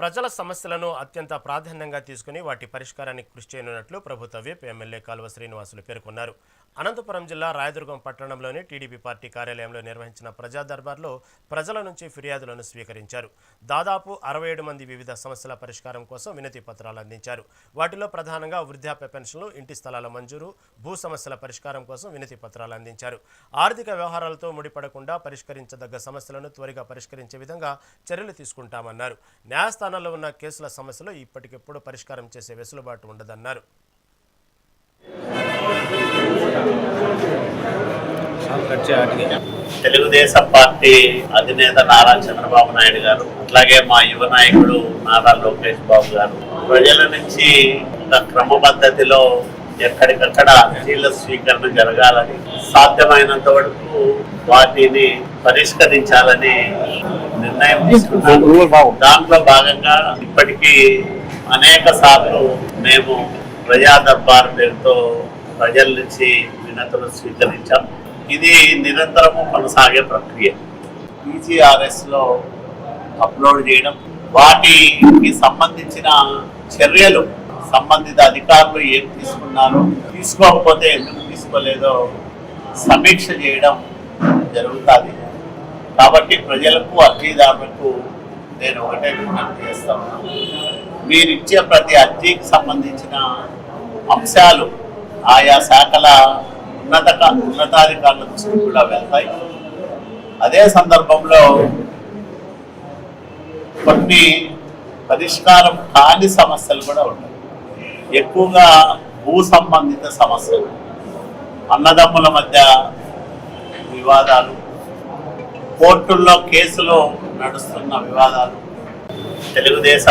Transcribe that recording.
ప్రజల సమస్యలను అత్యంత ప్రాధాన్యంగా తీసుకుని వాటి పరిష్కారానికి కృషి చేయనున్నట్లు ప్రభుత్వ విప్ ఎమ్మెల్యే కాలువ శ్రీనివాసులు పేర్కొన్నారు. అనంతపురం జిల్లా రాయదుర్గం పట్టణంలోని టీడీపీ పార్టీ కార్యాలయంలో నిర్వహించిన ప్రజా దర్బార్లో ప్రజల నుంచి ఫిర్యాదులను స్వీకరించారు. దాదాపు అరవై ఏడు మంది వివిధ సమస్యల పరిష్కారం కోసం వినతి పత్రాలు అందించారు. వాటిలో ప్రధానంగా వృద్ధాప్య పెన్షన్లు ఇంటి స్థలాల మంజూరు భూ సమస్యల పరిష్కారం కోసం వినతి పత్రాలు అందించారు. ఆర్థిక వ్యవహారాలతో ముడిపడకుండా పరిష్కరించదగ్గ సమస్యలను త్వరగా పరిష్కరించే విధంగా చర్యలు తీసుకుంటామన్నారు. న్యాయస్థానం న్యాయస్థానాల్లో ఉన్న కేసుల సమస్యలు ఇప్పటికెప్పుడు పరిష్కారం చేసే వెసులుబాటు ఉండదన్నారు. తెలుగుదేశం పార్టీ అధినేత నారా చంద్రబాబు నాయుడు గారు అట్లాగే మా యువ నాయకుడు నారా లోకేష్ బాబు గారు ప్రజల నుంచి ఒక క్రమ పద్ధతిలో ఎక్కడికక్కడ అర్జీల స్వీకరణ జరగాలని సాధ్యమైనంత వరకు వాటిని పరిష్కరించాలని నిర్ణయం తీసుకున్నారు దాంట్లో భాగంగా ఇప్పటికీ అనేక సార్లు మేము ప్రజా దర్బార్ పేరుతో ప్రజల నుంచి వినతులు స్వీకరించాం. ఇది నిరంతరము కొనసాగే ప్రక్రియ. ఈజీఆర్ఎస్లో అప్లోడ్ చేయడం వాటికి సంబంధించిన చర్యలు సంబంధిత అధికారులు ఏం తీసుకున్నారో తీసుకోకపోతే ఎందుకు తీసుకోలేదో సమీక్ష చేయడం జరుగుతుంది. కాబట్టి ప్రజలకు అర్జీదారులకు నేను ఒకటే విజ్ఞప్తి చేస్తా ఉన్నాను మీరు ఇచ్చే ప్రతి అర్జీకి సంబంధించిన అంశాలు ఆయా శాఖల ఉన్నత ఉన్నతాధికారుల దృష్టికి కూడా వెళ్తాయి. అదే సందర్భంలో కొన్ని పరిష్కారం కాని సమస్యలు కూడా ఉంటాయి. ఎక్కువగా భూ సంబంధిత సమస్యలు. అన్నదమ్ముల మధ్య వివాదాలు కోర్టుల్లో కేసులు నడుస్తున్న వివాదాలు తెలుగుదేశం